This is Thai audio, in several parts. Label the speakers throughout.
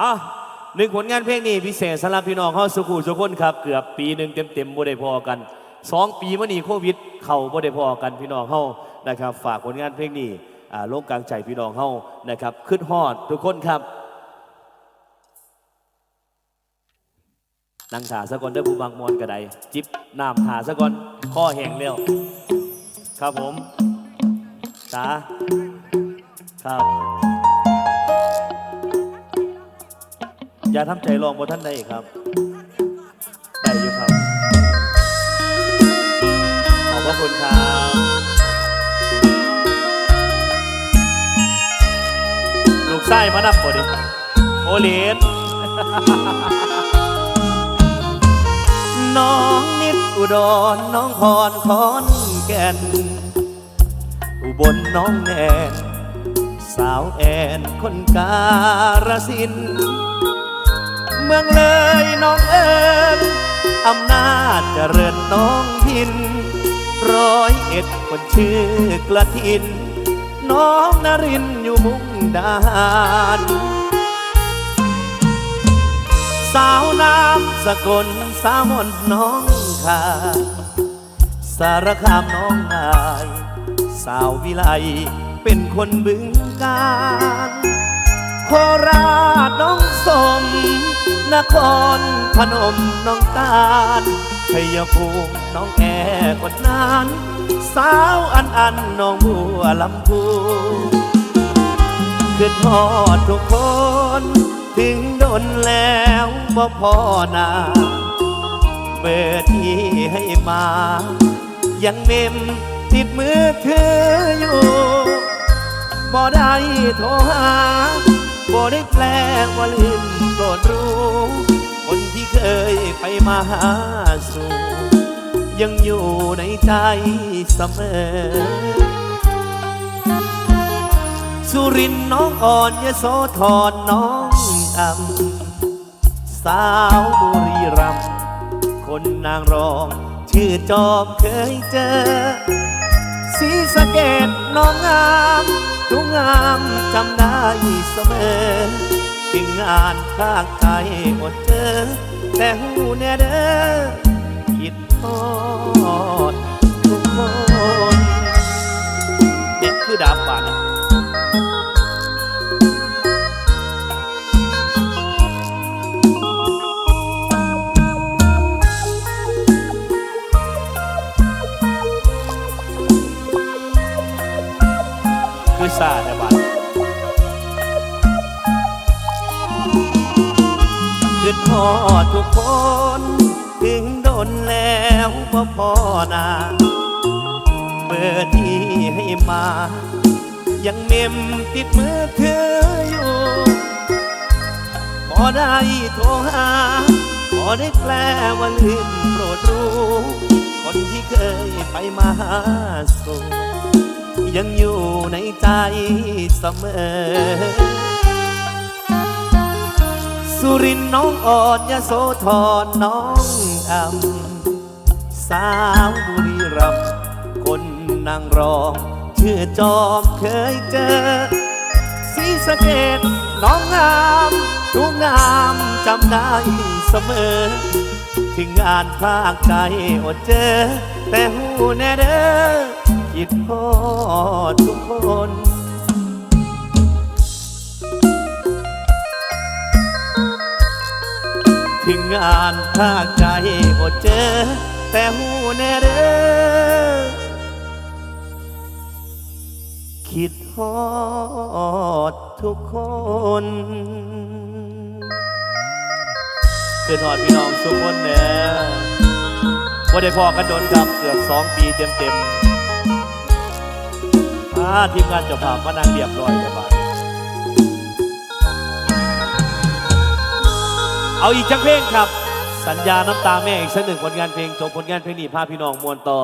Speaker 1: อะหนึ่งผลงานเพลงนี้พิเศษสำหรับพี่น้องเขาสุขุสุขคนครับ เกือบปีหนึ่งเต็มๆบ่ได้พอกันสองปีมานี้โควิด เข่าบ่ได้พอกันพี่น้องเขานะครับ ฝากผลงานเพลงนี้อ่าลงกลางใจพี่น้องเขานะครับขึ้นฮอดทุกคนครับนั่งถาสะก่อนเด้อผู้บางมวนกระไดจิบน้ำถาสะก่อนข้อแห้งเร็วครับผมตาครับ อย่าทำใจลองบนท่านใดครับได้อยู่ครับ ขอบพระคุณครับลูกไส้มานับบ่ดิโอเลนน้องนิดอุดรน้องพรขอนแก่น อุบลน้องแนนสาวแอนคนการสิน เมืองเลยน้องเอิญอำนาจเจริญน้องพิน ร้อยเอ็ดคนชื่อกระทิน น้องนรินอยู่มุกดาหารสาวน้ำสกลสาวมนน้องคาสารคามน้องนาย สาววิไลเป็นคนบึงการโคราชน้องสม นครพนมน้องตาลชัยภูมิน้องแอคนนั้นสาวอันอันน้องบัวลำพูขึ้นทอดทุกคน ถึงโดนแล้วบ่พอนาเบอร์ที่ให้มา ยังเมมติดมือถืออยู่บ่ได้โทรหา บ่ได้แปลว่าลืมโปรดรู้ คนที่เคยไปมาหาสู่ยังอยู่ในใจเสมอ สุรินน้องอ่อนยโสธรน้องอำสาวบุรีรัมคนนางรอง ชื่อจอมเคยเจอสีสะเกตน้องงาม ทุงามจำได้เสมอถึงงานข้างไทยหมดเจอ แต่หูแน่เด้อคิดทอดทุกคนเด็กคือดาบบาน ทุกคน ถึงโดนแล้วบ่พอนาเบอร์ที่ให้มา ยังเมมติดมือถืออยู่บ่ได้โทรหาบ่ได้แปลว่าลืมโปรดรู้ คนที่เคยไปมาหาสู่ยังอยู่ในใจเสมอ สุรินทร์น้องอ่อนยโสธรน้องอำสาวบุรีรัมย์คนนางรอง ชื่อจอมเคยเจอสีสะเกตน้องงามทุกงามจำได้เสมอ ถึงงานภาคใจอดเจอ แต่หูแน่เด้อคิดพอดทุกคน ถึงงานภาคใจอดเจอ แต่หูแน่เด้อคิดฮอดทุกคนคือทอดพี่น้องทุกคนเน่ว่าได้พอกันโดนครับเกือบสองปีเต็มๆอาทีมงานจ้าภามานั่งเรียบร้อยแล้วบ้า เอาอีกจักเพลงครับ สัญญาน้ำตาแม่อีกสักหนึ่งผลงานเพลงจบผลงานเพลงนี้พาพี่น้องมวลต่อ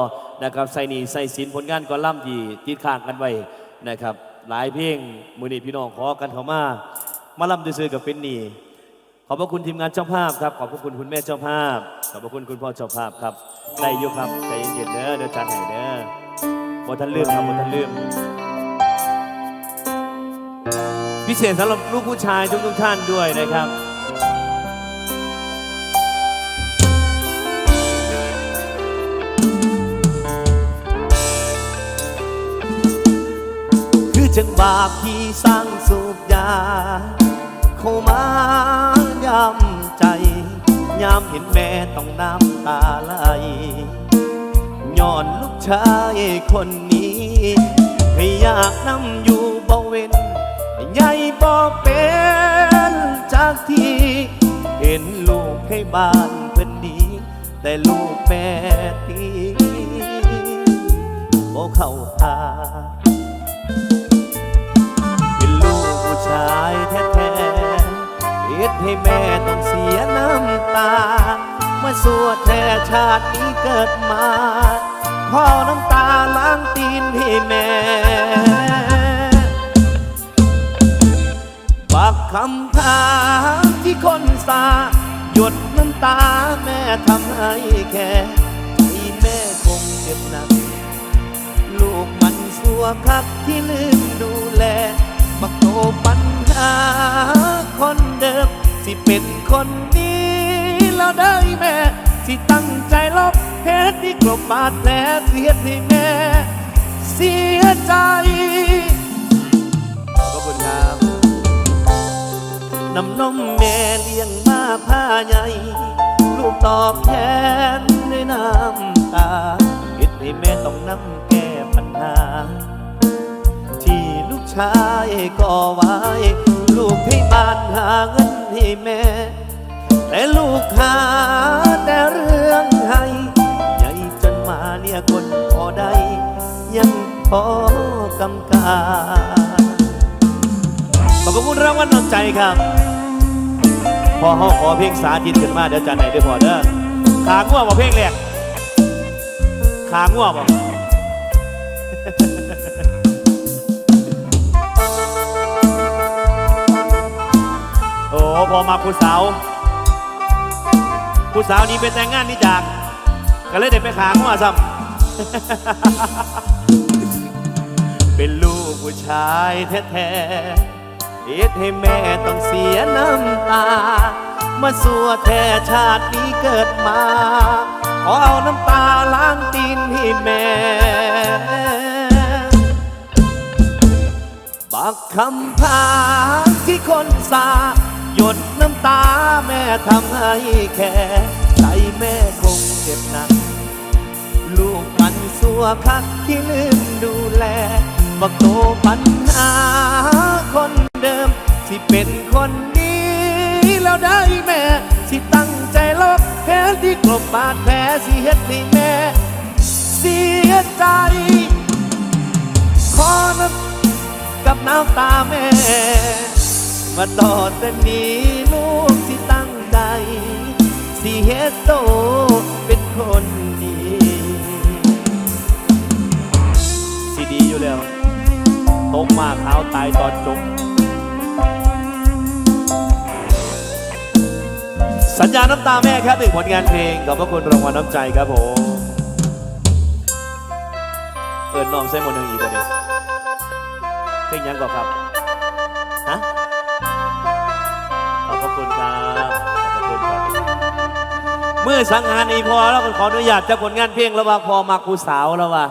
Speaker 1: นะครับใส่หนีใส่สินผลงานก่อนล่ำที่ติดข้างกันไว้นะครับ หลายเพลงมือนี้พี่น้องขอกันเขามามาล่ำซื้อกับเป็นหนีขอบพระคุณทีมงานเจ้าภาพครับขอบพระคุณคุณแม่เจ้าภาพ ขอบพระคุณคุณพ่อเจ้าภาพครับได้อยู่ครับใจเย็นๆเด้อเดี๋ยวจัดให้เด้อบทันลืมครับบทันลืมพพิเศษสำหรับลูกผู้ชายทุกๆท่านด้วยนะครับ จังบาปที่สร้างสูบยา เข้ามายำใจ ยามเห็นแม่ต้องน้ำตาไหลย้อนลูกชายคนนี้ให้อยากนำอยู่บ่เว้นใหญ่บ่เป็นจากที่เห็นลูกให้บ้านเพิ่นดี แต่ลูกแม่ตีบ่เข้าทาเกผู้ชายแท้ๆเหตุให้แม่ต้องเสียน้ำตาเมื่อสัวแท้ชาตินี้เกิดมาพ่อน้ำตาล้างตีนให้แม่ปากคำถามที่คนสาหยดน้ำตาแม่ทำให้แค่ใจแม่คงเจ็บหนัก ลูกมันสัวคักที่ลืมดูแล ปัญหาคนเดิม สิเป็นคนดีแล้วได้แม่ สิตั้งใจลบเพชรที่กลบบาดแผลเสียดให้แม่ เสียใจขอบคุณครับน้ำนมแม่เลี้ยงมาผ้าใหญ่ลูกตอบแทนด้วยน้ำตาเห็ดให้แม่ต้องนำแก้ปัญหา ชายก่อไว้ ลูกให้บ้านหาเงินให้แม่ แต่ลูกหาแต่เรื่องให้ใหญ่จนมาเนี่ยคนพอได้ ยังพอกำกาขอบคุณรางวัลน้ำใจครับ พอเขาขอเพลงสาธิตขึ้นมาเดี๋ยวจะไหนเดี๋ยพอเด้อขาง่วงบ่เพลงแรกขาง่วงบ่ โอ้พอมาผู้สาวผู้สาวนี้เป็นแต่งงานนี่จาก ก็เลยได้ไปขาง่วซ้ำเป็นลูกผู้ชายแท้ๆเหตุให้แม่ต้องเสียน้ำตา มาสัวแท้ชาตินี้เกิดมา ขอเอาน้ำตาล้างตีนให้แม่บักคำพาที่คนสา หยดน้ำตาแม่ทำให้แค่ใจแม่คงเจ็บหนัก ลูกมันสัวคักที่ลืมดูแลบักโตปัญหาคนเดิม ที่เป็นคนดีแล้วได้แม่สิตั้งใจลบแผลที่กลบบาดแผลสิเฮ็ดให้แม่ เสียใจ ขอน้ำกับน้ำตาแม่ มาต่อแต่นี้ลูกสิตั้งใจ สิเฮ็ดโตเป็นคนดี สิดีอยู่แล้วตกมาขาวตายตอนจบ สัญญาน้ำตาแม่ครับหนึ่งผลงานเพลง ขอบพระคุณรางวัลน้ำใจครับผมเปิดน้องใส่หมดหนึ่งอีกประเดียวเพลงยังก่อนครับ ฮะ คุณครับขอบคุณครับเมื่อสังหารอีพอแล้วก็ขออนุญาตจะผลงานเพลงแล้วว่าพอมากูสาวแล้วว่า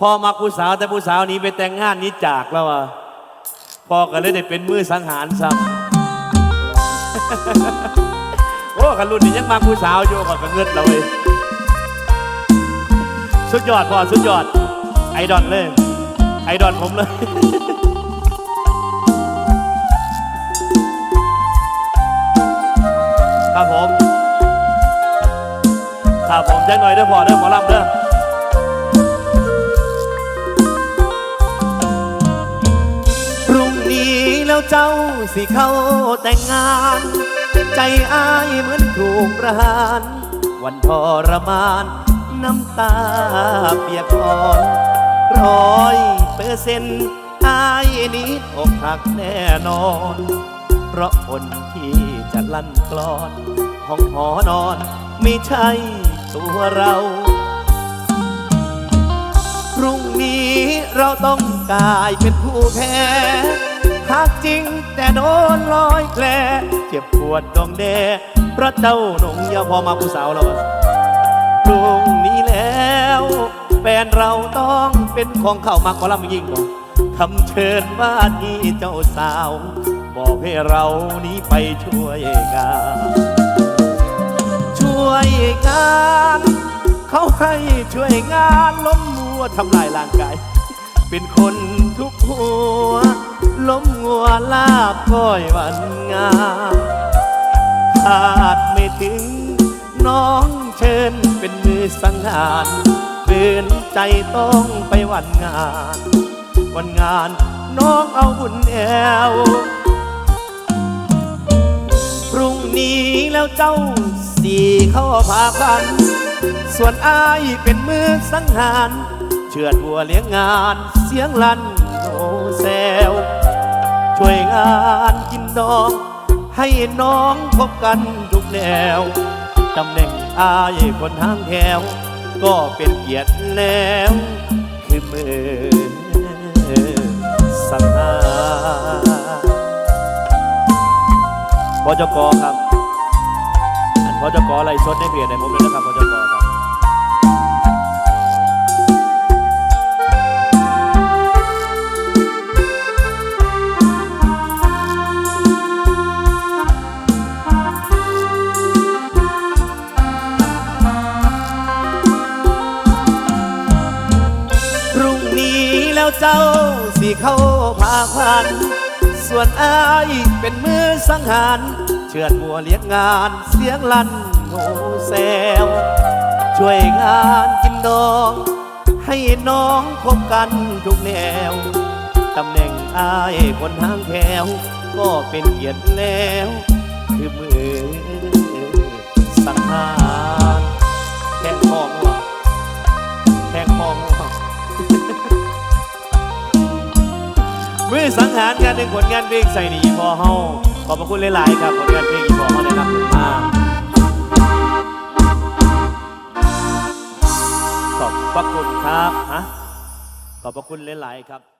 Speaker 1: พอมากูสาวแต่ผู้สาวนี้ไปแต่งงานนี้จากแล้วว่าพอก็เลยได้เป็นมือสังหารซ้ำโอ้กันรุ่นนี้ยังมากูสาวอยู่ก่อนกันเงินเราเลยสุดยอดพอสุดยอดไอดอลเลยไอดอลผมเลย ครับผมครับผมแจ้งหน่อยเด้อพอเด้อหมอลำเด้อพรุ่งนี้แล้วเจ้าสิเข้าแต่งงาน ใจอายเหมือนถูกประหาร วันทรมาน น้ำตาเปียกอ่อนร้อยเปอร์เซ็นต์อายนี้อกหักแน่นอน ราะคนที่จะลั่นกลอนห้องหอนอนไม่ใช่ตัวเราพรุ่งนี้เราต้องกลายเป็นผู้แพ้หากจริงแต่โดนลอยแกลเจ็บปวดดองแดพระเจ้าหนงอย่าพอมาผู้สาวแล้วอะพรุ่งนี้แล้วแฟนเราต้องเป็นของเขามาขอลำยิ่งก่อนคำเชิญว่าที่เจ้าสาว บอกให้เรานี้ไปช่วยงาน ช่วยงาน เขาให้ช่วยงานล้มมัวทำลายร่างกาย เป็นคนทุกหัว ล้มงัวลาบก้อยวันงามขาดไม่ถึง น้องเชิญเป็นมือสังหารเปืนใจต้องไปวันงาน วันงานน้องเอาบุญแอว นี้แล้วเจ้าสี่เข้าพาพัน ส่วนอายเป็นมือสังหาร เชือดวัวเลี้ยงงานเสียงลั่นโอแซว ช่วยงานกินดอง ให้น้องพบกันทุกแนวตำแหน่งอายคนทางแถว ก็เป็นเกียรติแล้ว คือมือสังหาร พจกครับ อันพจกอะไรชดในเพจในผมเลยนะครับพจกครับพรุ่งนี้แล้วเจ้าสิเข้าพาควัน ส่วนอายเป็นมือสังหารเชือดหัวเลี้ยงงานเสียงลั่นโหแซวช่วยงานกินดอง ให้น้องคบกันทุกแนวตำแหน่งอายคนทางแถวก็เป็นเกียรติแล้ว คือมือ งานหนึ่งผลงานเพลงใส่หนีพอเฮาขอบพระคุณหลาย ๆ ครับผลงานเพลงอีพอเฮาได้รับมาขอบพระคุณครับฮะขอบพระคุณหลาย ๆ ครับ